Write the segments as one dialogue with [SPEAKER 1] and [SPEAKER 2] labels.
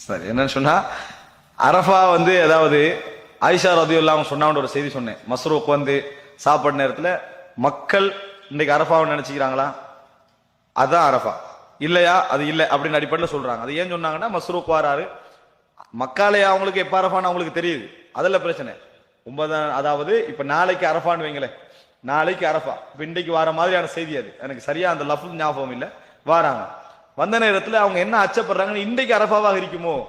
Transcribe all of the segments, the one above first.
[SPEAKER 1] சரி என்னன்னு சொன்னா அரஃபா வந்து ஏதாவது ஆயிஷா ரதியுல்லா அவங்க சொன்னான்னு ஒரு செய்தி சொன்னேன். மஸ்ரூக் வந்து சாப்பாடு நேரத்தில் மக்கள் இன்னைக்கு அரஃபாவை நினைச்சுக்கிறாங்களா? அதான் அரஃபா. இல்லையா? அது இல்லை அப்படின்னு அடிப்படையில் சொல்றாங்க. அது ஏன் சொன்னாங்கன்னா மஸ்ரூக் வாராரு. மக்காலே அவங்களுக்கு எப்போ அரஃபான்னு அவங்களுக்கு தெரியுது. அதில் பிரச்சனை. ஒன்பதாம் அதாவது இப்போ நாளைக்கு அரஃபான்னு வைங்களேன். நாளைக்கு அரஃபா. இப்போ இன்றைக்கு வர மாதிரியான செய்தி அது. எனக்கு சரியா அந்த லஃபு ஞாபகம் இல்லை. வாராங்க. வந்த நேரத்தில் அவங்க என்ன அச்சப்படுறாங்கன்னு இன்றைக்கு அரபாவாக இருக்குமோ?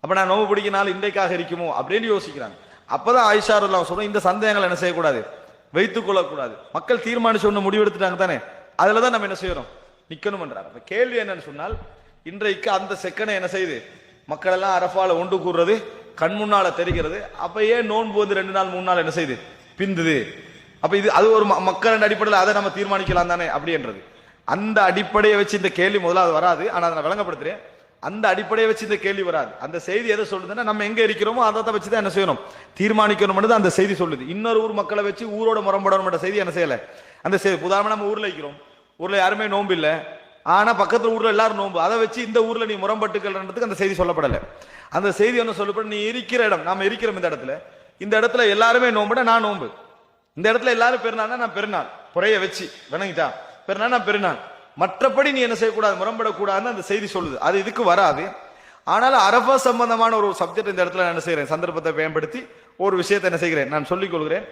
[SPEAKER 1] அப்போ நான் நோவு பிடிக்கனால இன்றைக்காக இருக்குமோ? அப்படின்னு யோசிக்கிறாங்க. அப்பதான் தான் எல்லாம் சொல்றோம் இந்த சந்தேகங்கள் என்ன செய்யக்கூடாது? வைத்துக் கொள்ளக்கூடாது. மக்கள் தீர்மானிச்சு ஒன்று முடிவெடுத்துட்டாங்க தானே? அதில் தான் நம்ம என்ன செய்யறோம்? நிக்கணும்ன்றாங்க அப்ப கேள்வி என்னன்னு சொன்னால் இன்றைக்கு அந்த செக்கனை என்ன செய்யுது? மக்கள் எல்லாம் அரஃபால ஒன்று கூடுறது கண் முன்னால தெரிகிறது. அப்ப ஏன் நோன்பு வந்து ரெண்டு நாள் மூணு நாள் என்ன செய்யுது? பிந்துது. அப்ப இது அது ஒரு ம- மக்களின் அடிப்படையில் அதை நம்ம தீர்மானிக்கலாம் தானே? அப்படின்றது. அந்த அடிப்படையை வச்சு இந்த கேள்வி முதலாவது வராது ஆனால் அதை நான் விளங்கப்படுத்துறேன். அந்த அடிப்படையை வச்சு இந்த கேள்வி வராது. அந்த செய்தி எதை சொல்லுதுன்னா நம்ம எங்கே இருக்கிறோமோ அதை வச்சு தான் என்ன செய்யணும்? தீர்மானிக்கணும் அந்த செய்தி சொல்லுது. இன்னொரு ஊர் மக்களை வச்சு ஊரோட முரம்படணும் செய்தி என்ன செய்யலை? அந்த செய்தி உதாரணமாக நம்ம ஊரில் இருக்கிறோம். ஊரில் யாருமே நோம்பு இல்லை. ஆனால் பக்கத்தில் ஊரில் எல்லாரும் நோன்பு. அதை வச்சு இந்த ஊரில் நீ முரம்பட்டுக்கள்ன்றதுக்கு அந்த செய்தி சொல்லப்படலை. அந்த செய்தி என்ன சொல்லப்பட நீ இருக்கிற இடம் நாம் இருக்கிறோம் இந்த இடத்துல. இந்த இடத்துல எல்லாருமே நோம்புனா நான் நோன்பு. இந்த இடத்துல எல்லாரும் பெருநாள்னா நான் பெருநாள். புறைய வச்சு விளங்கிட்டா. பெருநாள் நான் பெருநாள். மற்றபடி நீ என்ன செய்யக்கூடாது? முரம்படக்கூடாதுன்னு அந்த செய்தி சொல்லுது. அது இதுக்கு வராது. ஆனாலும் அரபா சம்பந்தமான ஒரு சப்ஜெக்ட் இந்த இடத்துல நான் என்ன செய்கிறேன் சந்தர்ப்பத்தை பயன்படுத்தி ஒரு விஷயத்தை என்ன செய்கிறேன்? நான் சொல்லிக் கொள்கிறேன்.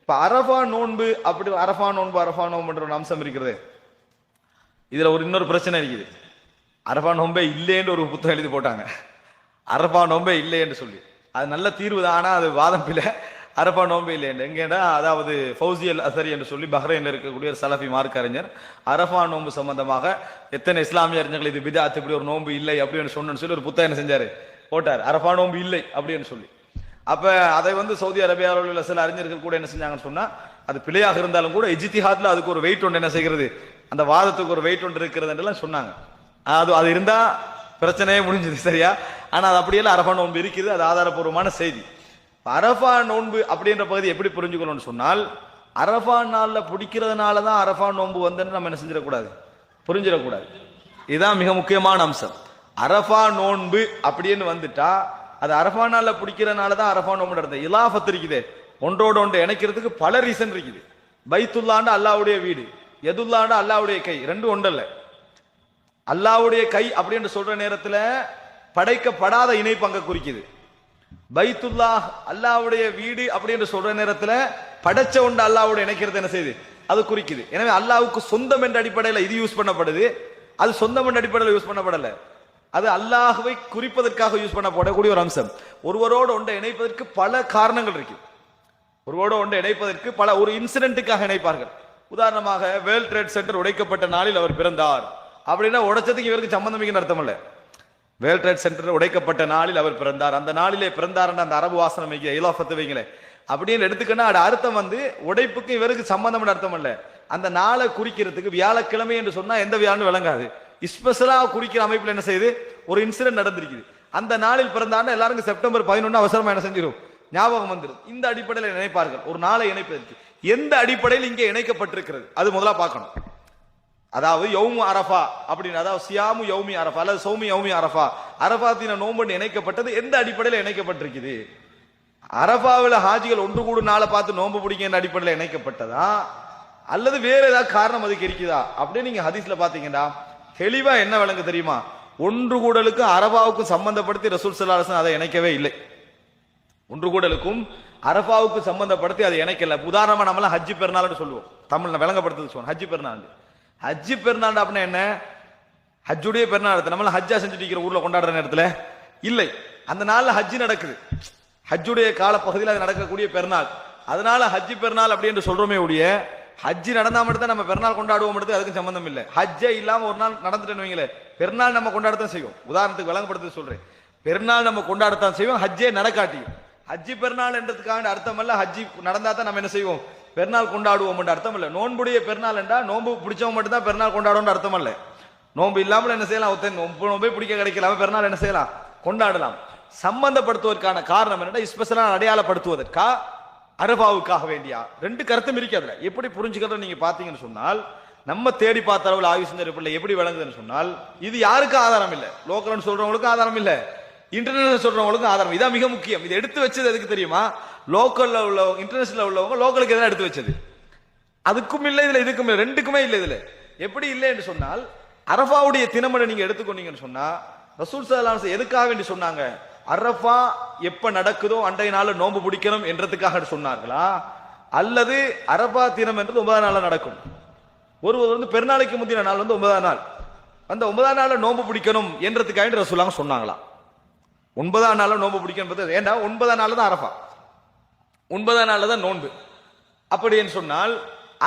[SPEAKER 1] இப்போ அரபா நோன்பு அப்படி அரபா நோன்பு அரபா நோன்புன்ற ஒரு அம்சம் இருக்கிறது. இதில் ஒரு இன்னொரு பிரச்சனை இருக்குது. அரபா நோன்பே இல்லைன்னு ஒரு புத்தகம் எழுதி போட்டாங்க. அரபா நோன்பே இல்லைன்னு சொல்லி. அது நல்ல தீர்வு தான். ஆனால் அது வாதம் பிள்ளை அரபா நோன்பே இல்லைன்னு எங்கேடா அதாவது ஃபௌசி அல் அசரி என்று சொல்லி பஹ்ரைனில் இருக்கக்கூடிய ஒரு சலஃபி மார்க் அறிஞர் அரபா நோன்பு சம்பந்தமாக எத்தனை இஸ்லாமிய அறிஞர்கள் இது பிதாத் இப்படி ஒரு நோன்பு இல்லை அப்படின்னு சொன்னு சொல்லி ஒரு புத்தகம் என்ன போட்டார். அரபா நோம்பு இல்லை அப்படின்னு சொல்லி. அப்போ அதை வந்து சவுதி அரேபியாவில் உள்ள சில அறிஞர்கள் கூட என்ன செஞ்சாங்கன்னு சொன்னால் அது பிழையாக இருந்தாலும் கூட இஜித்திஹாத்ல அதுக்கு ஒரு வெயிட் ஒன்று என்ன செய்கிறது? அந்த வாதத்துக்கு ஒரு வெயிட் ஒன்று இருக்கிறதுலாம் சொன்னாங்க. அது அது இருந்தால் பிரச்சனையே முடிஞ்சது சரியா? ஆனால் அது அப்படியெல்லாம் அரபா நோன்பு இருக்குது அது ஆதாரபூர்வமான செய்தி. அரஃபா நோன்பு அப்படின்ற பகுதி எப்படி புரிஞ்சுக்கணும்னு சொன்னால் அரஃபா நாளில் பிடிக்கிறதுனால தான் அரஃபா நோன்பு வந்துன்னு நம்ம என்ன செஞ்சிடக்கூடாது? புரிஞ்சிடக்கூடாது. இதுதான் மிக முக்கியமான அம்சம். அரஃபா நோன்பு அப்படின்னு வந்துட்டா அது அரஃபா நாளில் பிடிக்கிறதுனால தான் அரஃபா நோன்பு நடந்தது இலாஃபத் இருக்குது. ஒன்றோடு ஒன்று இணைக்கிறதுக்கு பல ரீசன் இருக்குது. பைத்துல்லாண்டு அல்லாவுடைய வீடு எதுல்லாண்டு அல்லாவுடைய கை ரெண்டும் ஒன்றல்ல. அல்லாவுடைய கை அப்படின்னு சொல்ற நேரத்தில் படைக்கப்படாத இணைப்பு அங்கே குறிக்குது. பைத்துல்லா அல்லாவுடைய வீடு அப்படின்னு சொல்ற நேரத்துல படைச்ச உண்டு அல்லாவோட இணைக்கிறது என்ன செய்யுது? அது குறிக்குது. எனவே அல்லாவுக்கு சொந்தம் என்ற அடிப்படையில் இது யூஸ் பண்ணப்படுது. அது சொந்தம் என்ற அடிப்படையில் யூஸ் பண்ணப்படல. அது அல்லாஹுவை குறிப்பதற்காக யூஸ் பண்ணப்படக்கூடிய ஒரு அம்சம். ஒருவரோடு ஒன்றை இணைப்பதற்கு பல காரணங்கள் இருக்கு. ஒருவரோடு ஒன்றை இணைப்பதற்கு பல ஒரு இன்சிடென்ட்டுக்காக இணைப்பார்கள். உதாரணமாக வேர்ல்ட் ட்ரேட் சென்டர் உடைக்கப்பட்ட நாளில் அவர் பிறந்தார். அப்படின்னா உடைச்சதுக்கு இவருக்கு சம்பந்தம் அர்த்தம் இல்லை. வேர்ல்ட் ட்ரேட் சென்டர் உடைக்கப்பட்ட நாளில் அவர் பிறந்தார். அந்த நாளிலே பிறந்தார் அந்த அரபு வாசனம் வைக்க இலாஃபத்து வைங்களே. அப்படின்னு எடுத்துக்கன்னா அது அர்த்தம் வந்து உடைப்புக்கு இவருக்கு சம்பந்தம் அர்த்தம் இல்லை. அந்த நாளை குறிக்கிறதுக்கு வியாழக்கிழமை என்று சொன்னா எந்த வியாழன்னு விளங்காது. ஸ்பெஷலாக குறிக்கிற அமைப்பில் என்ன செய்யுது? ஒரு இன்சிடென்ட் நடந்திருக்குது. அந்த நாளில் பிறந்தாருன்னா எல்லாருக்கும் செப்டம்பர் பதினொன்று அவசரமா என்ன செஞ்சிடும் ஞாபகம் வந்துடும் இந்த அடிப்படையில் நினைப்பார்கள் ஒரு நாளை இணைப்பதற்கு. எந்த அடிப்படையில் இங்கே இணைக்கப்பட்டிருக்கிறது? அது முதல்ல பார்க்கணும். அதாவது யௌமு அரஃபா அப்படின்னு அதாவது சியாமு யௌமி அரஃபா அல்லது சௌமி யௌமி அரஃபா. அரஃபாத்தின நோம்புன்னு இணைக்கப்பட்டது எந்த அடிப்படையில் இணைக்கப்பட்டிருக்குது? அரஃபாவில் ஹாஜிகள் ஒன்று கூடு நாளை பார்த்து நோன்பு பிடிக்கிற அடிப்படையில் இணைக்கப்பட்டதா? அல்லது வேற ஏதாவது காரணம் அதுக்கு இருக்குதா? அப்படின்னு நீங்க ஹதீஸ்ல பாத்தீங்கன்னா தெளிவா என்ன விளங்கு தெரியுமா? ஒன்று கூடலுக்கும் அரபாவுக்கும் சம்பந்தப்படுத்தி ரசூல் அரசன் அதை இணைக்கவே இல்லை. ஒன்று கூடலுக்கும் அரபாவுக்கு சம்பந்தப்படுத்தி அதை இணைக்கல. உதாரணமா நம்மளாம் ஹஜ்ஜி பெருநாள்னு சொல்லுவோம். தமிழ்ல விளங்கப்படுத்துறது சொல்லுவோம். ஹஜ்ஜி பெருநாள் ஹஜ்ஜி பெருநாள் அப்படின்னா என்ன? ஹஜ்ஜுடைய பெருநாள் நம்மள ஹஜ்ஜா செஞ்சுட்டு இருக்கிற ஊர்ல கொண்டாடுற நேரத்தில் இல்லை. அந்த நாள்ல ஹஜ்ஜி நடக்குது. ஹஜ்ஜுடைய கால பகுதியில் அது நடக்கக்கூடிய பெருநாள். அதனால ஹஜ்ஜி பெருநாள் அப்படி என்று சொல்றோமே ஒழிய ஹஜ்ஜி நடந்தா மட்டும் தான் நம்ம பெருநாள் கொண்டாடுவோம் மட்டும் அதுக்கு சம்பந்தம் இல்லை. ஹஜ்ஜே இல்லாம ஒரு நாள் நடந்துட்டேன்னு வைங்களேன். பெருநாள் நம்ம கொண்டாடத்தான் செய்வோம். உதாரணத்துக்கு விளங்கப்படுத்த சொல்றேன். பெருநாள் நம்ம கொண்டாடத்தான் செய்வோம். ஹஜ்ஜே நடக்காட்டியும். ஹஜ்ஜி பெருநாள் என்றதுக்காக அர்த்தம் அல்ல ஹஜ்ஜி நடந்தா தான் நம்ம என்ன செய்வோம்? பெருநாள் கொண்டாடுவோம் அர்த்தம் இல்லை நோன்புடைய பெருநாள் என்றால் நோன்பு பிடிச்சவங்க மட்டும் தான் பெருநாள் கொண்டாடுவோம் அர்த்தம் இல்லை நோன்பு இல்லாமல் என்ன செய்யலாம்? ஒருத்தன் நோன்பு நோன்பே பிடிக்க கிடைக்கலாம? பெருநாள் என்ன செய்யலாம்? கொண்டாடலாம். சம்பந்தப்படுத்துவதற்கான காரணம் என்னன்னா ஸ்பெஷலாக அடையாளப்படுத்துவதற்கா அரபாவுக்காக வேண்டியா? ரெண்டு கருத்தும் இருக்காதுல எப்படி புரிஞ்சுக்கிறத நீங்க பாத்தீங்கன்னு சொன்னால் நம்ம தேடி பார்த்த அளவில் ஆயுசந்தர் பிள்ளை எப்படி விளங்குதுன்னு சொன்னால் இது யாருக்கும் ஆதாரம் இல்லை? லோக்கல்னு சொல்றவங்களுக்கும் ஆதாரம் இல்லை. இன்டர்நேஷனல் சொல்றவங்களுக்கும் ஆதாரம். இதான் மிக முக்கியம். இதை எடுத்து வச்சது எதுக்கு தெரியுமா? லோக்கல்ல உள்ளவங்க இன்டர்நேஷனல் உள்ளவங்க லோக்கலுக்கு எதனா எடுத்து வச்சது. அதுக்கும் இல்லை இதுல இதுக்கும் இல்லை ரெண்டுக்குமே இல்லை இதுல. எப்படி இல்லை என்று சொன்னால் அரஃபாவுடைய தினமனை நீங்க எடுத்துக்கொண்டீங்கன்னு சொன்னா ரசூல் சலாஸ் எதுக்காக வேண்டி சொன்னாங்க? அரஃபா எப்ப நடக்குதோ அன்றைய நாள் நோன்பு பிடிக்கணும் என்றதுக்காக சொன்னார்களா? அல்லது அரபா தினம் என்றது ஒன்பதாம் நாளில் நடக்கும். ஒருவர் வந்து பெருநாளைக்கு முந்தின நாள் வந்து ஒன்பதாம் நாள். அந்த ஒன்பதாம் நாளில் நோன்பு பிடிக்கணும் என்றதுக்காக ரசூலாங்க சொன்னாங்களா? ஒன்பதாம் நாளில் நோன்பு பிடிக்கணும் ஏண்டா ஒன்பதாம் நாள் தான் அரஃபா. ஒன்பதாம் நாளில் தான் நோன்பு. அப்படின்னு சொன்னால்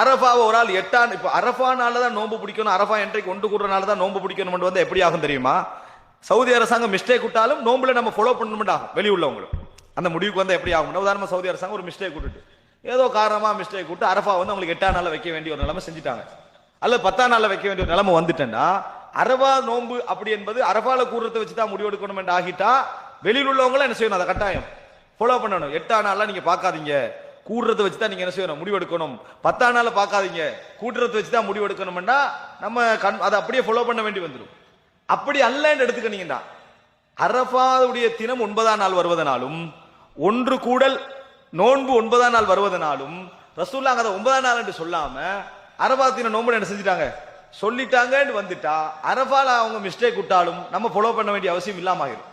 [SPEAKER 1] அரஃபாவை ஒரு ஆள் எட்டாம் இப்போ அரஃபா நாளில் தான் நோன்பு பிடிக்கணும் அரஃபா என்றைக்கு ஒன்று கூடுற நாள் தான் நோன்பு பிடிக்கணும் வந்து எப்படி ஆகும் தெரியுமா? சவுதி அரசாங்கம் மிஸ்டேக் விட்டாலும் நோம்பில் நம்ம ஃபாலோ பண்ணணும் ஆகும் வெளியுள்ளவங்களும் அந்த முடிவுக்கு வந்து எப்படி ஆகும் உதாரணமாக சவுதி அரசாங்கம் ஒரு மிஸ்டேக் விட்டுட்டு ஏதோ காரணமாக மிஸ்டேக் விட்டு அரஃபா வந்து அவங்களுக்கு எட்டாம் நாளில் வைக்க வேண்டிய ஒரு நிலைமை செஞ்சுட்டாங்க. அல்லது பத்தாம் நாளில் வைக்க வேண்டிய ஒரு நிலைமை வந்துட்டேன்னா அரபா நோன்பு அப்படி என்பது அரபால கூடுறதை வச்சு தான் முடிவெடுக்கணும் என்று ஆகிட்டா வெளியில் உள்ளவங்களும் என்ன செய்யணும்? அதை கட்டாயம் ஃபாலோ பண்ணணும். எட்டாம் நாள்ல நீங்கள் பார்க்காதீங்க. கூடுறத வச்சு தான் நீங்கள் என்ன செய்யணும்? முடிவெடுக்கணும் பத்தாம் நாள்ல பார்க்காதீங்க. கூட்டுறதை வச்சு தான் முடிவெடுக்கணும்னா நம்ம கண் அதை அப்படியே ஃபாலோ பண்ண வேண்டி வந்துடும். அப்படி அல்லன்னு எடுத்துக்கினீங்கன்னா அரபாவுடைய தினம் ஒன்பதாம் நாள் வருவதனாலும் ஒன்று கூடல் நோன்பு ஒன்பதாம் நாள் வருவதனாலும் ரசூல்லாங்க அதை ஒன்பதாம் நாள் என்று சொல்லாம அரபா தின நோன்பு என்ன செஞ்சுட்டாங்க? சொல்லிட்டாங்கன்னு வந்துட்டா அரபால அவங்க மிஸ்டேக் விட்டாலும் நம்ம ஃபாலோ பண்ண வேண்டிய அவசியம் இல்லாம ஆகிரும்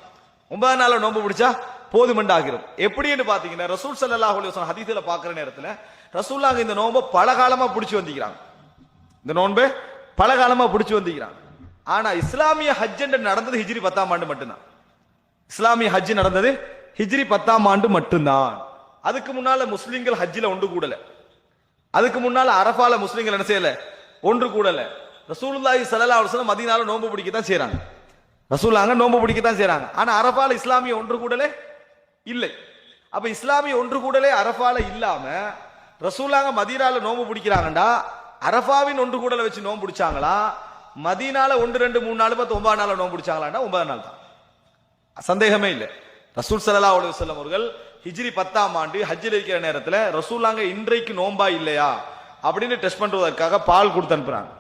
[SPEAKER 1] ஒன்பதாம் நாள் நோன்பு பிடிச்சா போதுமெண்டு ஆகிரும். எப்படின்னு பாத்தீங்கன்னா ரசூல் சல்லா அலைஹி வஸல்லம் ஹதீஸ்ல பாக்குற நேரத்துல ரசூல்லாங்க இந்த நோன்பை பல காலமா பிடிச்சி வந்திக்கிறாங்க. இந்த நோன்பை பல காலமா பிடிச்சி வந்திக்கிறாங்க. ஆனா இஸ்லாமிய ஹஜ் நடந்தது ஹிஜ்ரி பத்தாம் ஆண்டு மட்டும்தான். இஸ்லாமிய ஹஜ் நடந்தது ஹிஜ்ரி பத்தாம் ஆண்டு மட்டும்தான். அதுக்கு முன்னால முஸ்லிம்கள் ஹஜ்ஜில் ஒன்று கூடல. அதுக்கு முன்னால அரபால முஸ்லிம்கள் என்ன செய்யல? ஒன்று கூடல. ரசூலுல்லாஹி ஸல்லல்லாஹு அலைஹி வஸல்லம் நோன்பு பிடிக்க தான் செய்கிறாங்க ரசூல்லாங்க நோன்பு பிடிக்க தான் செய்கிறாங்க ஆனா அரபால இஸ்லாமிய ஒன்று கூடலே இல்லை. அப்ப இஸ்லாமிய ஒன்று கூடலே அரபால இல்லாம ரசூலாங்க மதீனால நோன்பு பிடிக்கிறாங்கடா. அரபாவின் ஒன்று கூடல வச்சு நோன்பு பிடிச்சாங்களா? மதீனால ஒன்று ரெண்டு மூணு நாலு பத்து ஒன்பது நாள் நோன்பு பிடிச்சாங்களாண்டா? ஒன்பது நாள் தான். சந்தேகமே இல்லை. ரசூல் ஸல்லல்லாஹு அலைஹி அவர்கள் ஹிஜ்ரி பத்தாம் ஆண்டு ஹஜ்ஜில் இருக்கிற நேரத்தில் ரசூலாங்க இன்றைக்கு நோன்பா இல்லையா? அப்படின்னு டெஸ்ட் பண்றதற்காக பால் கொடுத்து அனுப்புறாங்க.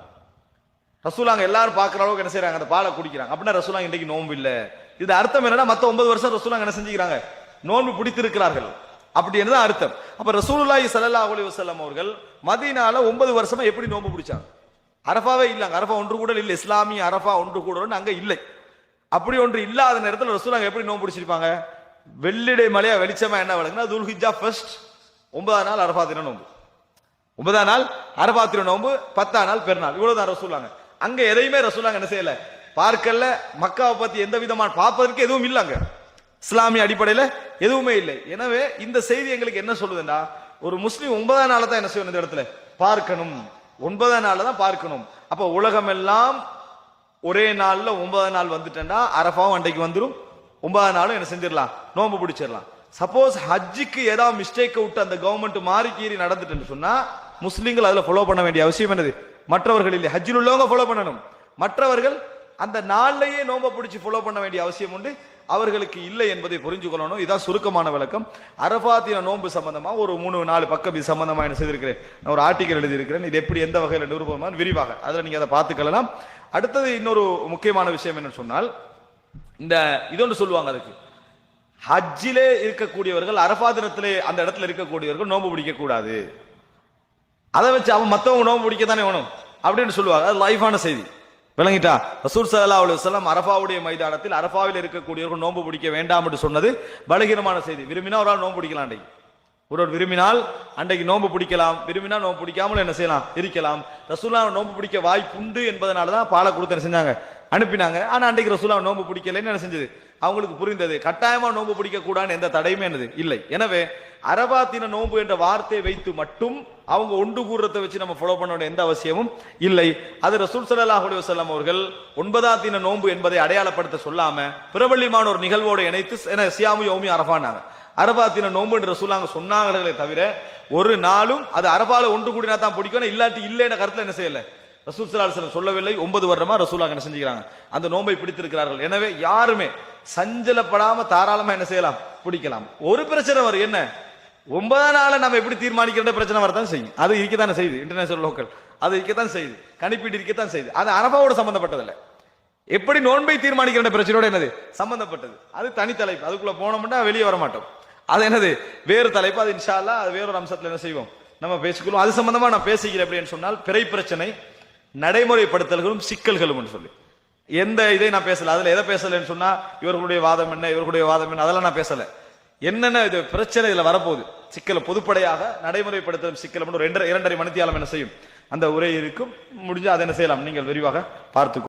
[SPEAKER 1] ரசூலாங்க எல்லாரும் பார்க்குற அளவுக்கு என்ன செய்யறாங்க அந்த பாலை குடிக்கிறாங்க. அப்படின்னா ரசூலாங்க இன்றைக்கு நோன்பு இல்லை. இது அர்த்தம் என்னன்னா மற்ற ஒன்பது வருஷம் ரசூலாங்க என்ன செஞ்சுக்கிறாங்க? நோன்பு பிடித்திருக்கிறார்கள். அப்படி என்னதான் அர்த்தம். அப்ப ரசூலுல்லாஹி சல்லா அலி வஸல்லம் அவர்கள் மதினால ஒன்பது வருஷமா எப்படி நோன்பு பிடிச்சாங்க? அரஃபாவே இல்லைங்க அரபா ஒன்று கூட இல்லை. இஸ்லாமிய அரஃபா ஒன்று கூட அங்க இல்லை. அப்படி ஒன்று இல்லாத நேரத்தில் ரசூலாங்க எப்படி நோன்பு பிடிச்சிருப்பாங்க? வெள்ளிடை மலையா வெளிச்சமா என்ன வழங்குனா துல்ஹிஜா ஃபர்ஸ்ட் ஒன்பதாம் நாள் அரஃபா தின நோன்பு. ஒன்பதாம் நாள் அரபா நோன்பு பத்தாம் நாள் பெருநாள். இவ்வளவுதான் ரசூலாங்க அங்க எதையுமே ரசூலாங்க என்ன செய்யல? பார்க்கல மக்காவை பத்தி எந்த விதமான பார்ப்பதற்கு எதுவும் இல்லைங்க இஸ்லாமிய அடிப்படையில எதுவுமே இல்லை. எனவே இந்த செய்தி எங்களுக்கு என்ன சொல்லுதுன்னா ஒரு முஸ்லீம் ஒன்பதாம் நாள் தான் என்ன செய்யணும் இந்த இடத்துல? பார்க்கணும். ஒன்பதாம் நாள் தான் பார்க்கணும். அப்ப உலகம் எல்லாம் ஒரே நாள்ல ஒன்பதாம் நாள் வந்துட்டேன்னா அரபாவும் அன்றைக்கு வந்துடும் ஒன்பதாம் நாளும் என்ன செஞ்சிடலாம்? நோன்பு பிடிச்சிடலாம். சப்போஸ் ஹஜ்ஜுக்கு ஏதாவது மிஸ்டேக்கை விட்டு அந்த கவர்மெண்ட் மாறி கீறி நடந்துட்டுன்னு சொன்னா முஸ்லீம்கள் அதில் ஃபாலோ பண்ண வேண்டிய அவசியம் என்னது? மற்றவர்கள் இல்லை. ஹஜ்ஜில் உள்ளவங்க ஃபாலோ பண்ணணும். மற்றவர்கள் அந்த நாள்லேயே நோன்பை பிடிச்சி ஃபாலோ பண்ண வேண்டிய அவசியம் உண்டு. அவர்களுக்கு இல்லை என்பதை புரிஞ்சு கொள்ளணும். இதான் சுருக்கமான விளக்கம். அரபாத்தின நோன்பு சம்பந்தமாக ஒரு மூணு நாலு பக்கம் இது சம்பந்தமாக என்ன செய்திருக்கிறேன். நான் ஒரு ஆர்டிக்கல் எழுதியிருக்கிறேன். இது எப்படி எந்த வகையில் நிரூபமான விரிவாக. அதில் நீங்கள் அதை பார்த்துக்கலாம் அடுத்தது இன்னொரு முக்கியமான விஷயம் என்னன்னு சொன்னால் இந்த இதொன்று சொல்லுவாங்க அதுக்கு. ஹஜ்ஜிலே இருக்கக்கூடியவர்கள் அரபா தினத்திலே அந்த இடத்துல இருக்கக்கூடியவர்கள் நோன்பு பிடிக்கக்கூடாது. அதை வச்சு அவன் மற்றவங்க நோன்பு பிடிக்க தானே வேணும் அப்படின்னு சொல்லுவாங்க. அது லைஃபான செய்தி. விளங்கிட்டா? ரசூர் சல்லா அலி வசலம் அரபாவுடைய மைதானத்தில் அரபாவில் இருக்கக்கூடியவர்கள் நோன்பு பிடிக்க வேண்டாம் என்று சொன்னது பலகீனமான செய்தி. விரும்பினா ஒரு ஆள் நோன்பு பிடிக்கலாம் அன்றைக்கு. ஒருவர் விரும்பினால் அன்றைக்கு நோன்பு பிடிக்கலாம். விரும்பினா நோன்பு பிடிக்காமல் என்ன செய்யலாம்? இருக்கலாம். ரசூல்லா நோன்பு பிடிக்க வாய்ப்புண்டு என்பதனால தான் பாலை கொடுத்து என்ன செஞ்சாங்க? அனுப்பினாங்க. ஆனால் அன்றைக்கு ரசூல்லா நோன்பு பிடிக்கலைன்னு என்ன செஞ்சது? அவங்களுக்கு புரிந்தது. கட்டாயமா நோன்பு பிடிக்கக்கூடாதுன்னு எந்த தடையுமே என்னது? இல்லை. எனவே அரபாத்தின நோன்பு என்ற வார்த்தையை வைத்து மட்டும் அவங்க ஒன்று கூறுறதை வச்சு நம்ம ஃபாலோ பண்ண வேண்டிய எந்த அவசியமும் இல்லை. அது ரசூல் ஸல்லல்லாஹு அலைஹி வஸல்லம் அவர்கள் ஒன்பதாம் தின நோன்பு என்பதை அடையாளப்படுத்த சொல்லாம பிரபல்யமான ஒரு நிகழ்வோடு இணைத்து என சியாமு யோமி அரபானாங்க அரபாத்தின நோன்பு என்று ரசூலாங்க சொன்னாங்களே தவிர ஒரு நாளும் அது அரபால ஒன்று கூடினா தான் பிடிக்கணும் இல்லாட்டி இல்லைன்னு கருத்துல என்ன செய்யலை? ரசூல் சலாஹ் சொல்லவில்லை. ஒன்பது வருடமா ரசூலாக என்ன செஞ்சுக்கிறாங்க? அந்த நோன்பை பிடித்திருக்கிறார்கள். எனவே யாருமே சஞ்சலப்படாம தாராளமா என்ன செய்யலாம்? பிடிக்கலாம். ஒரு பிரச்சனை வரும். என்ன? ஒன்பதாம் நாளை நம்ம எப்படி தீர்மானிக்கிற பிரச்சனை வரதான் செய்யும். அது இருக்கத்தானே செய்யுது இன்டர்நேஷனல் லோக்கல் அது இருக்கத்தான் செய்யுது கணிப்பீடு இருக்கத்தான் செய்யுது அது அரபாவோட சம்பந்தப்பட்டதில்லை. எப்படி நோன்பை தீர்மானிக்கிற பிரச்சனையோட என்னது? சம்பந்தப்பட்டது. அது தனி தலைப்பு. அதுக்குள்ள போனோம்னா வெளியே வர மாட்டோம் அது என்னது? வேறு தலைப்பு. அது இன்ஷால்லா அது வேறொரு அம்சத்தில் என்ன செய்வோம்? நம்ம பேசிக்கொள்வோம். அது சம்பந்தமா நான் பேசிக்கிறேன் அப்படின்னு சொன்னால் பிறை பிரச்சனை நடைமுறைப்படுத்தல்களும் சிக்கல்களும் சொல்லி. எந்த இதை நான் பேசல? அதுல எதை பேசலன்னு சொன்னா இவர்களுடைய வாதம் என்ன இவர்களுடைய வாதம் என்ன? அதெல்லாம் நான் பேசல. என்னென்ன இது பிரச்சனை இதுல வரப்போகுது? சிக்கலை பொதுப்படையாக நடைமுறைப்படுத்தும் சிக்கல் ஒரு ரெண்டரை இரண்டரை மணித்தியாலம் என்ன செய்யும்? அந்த உரை இருக்கும். முடிஞ்சு அதை என்ன செய்யலாம்? நீங்கள் விரிவாக பார்த்துக்கோ.